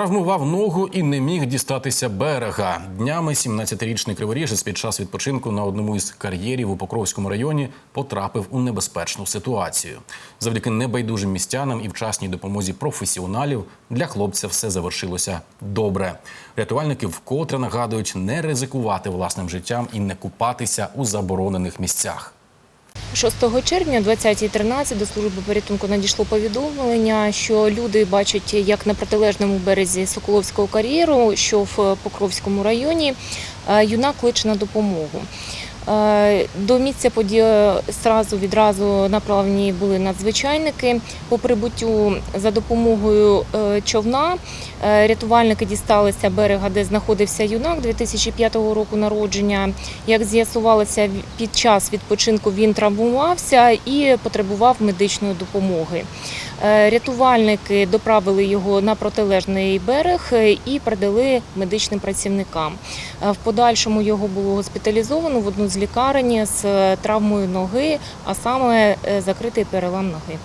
Травмував ногу і не міг дістатися берега. Днями 17-річний криворіжець під час відпочинку на одному із кар'єрів у Покровському районі потрапив у небезпечну ситуацію. Завдяки небайдужим містянам і вчасній допомозі професіоналів для хлопця все завершилося добре. Рятувальники вкотре нагадують не ризикувати власним життям і не купатися у заборонених місцях. 6 червня о 20.13 до служби порятунку надійшло повідомлення, що люди бачать, як на протилежному березі Соколовського кар'єру, що в Покровському районі, е, юнак кличе на допомогу. Е, До місця події сразу відразу направлені були надзвичайники. По прибуттю за допомогою е, човна е, рятувальники дісталися берега, де знаходився юнак 2005 року народження. Як з'ясувалося, під час відпочинку він травмувався і потребував медичної допомоги. Рятувальники доправили його на протилежний берег і передали медичним працівникам. В подальшому його було госпіталізовано в одну з лікарні з е, травмою ноги, а саме е, закритий перелам ноги.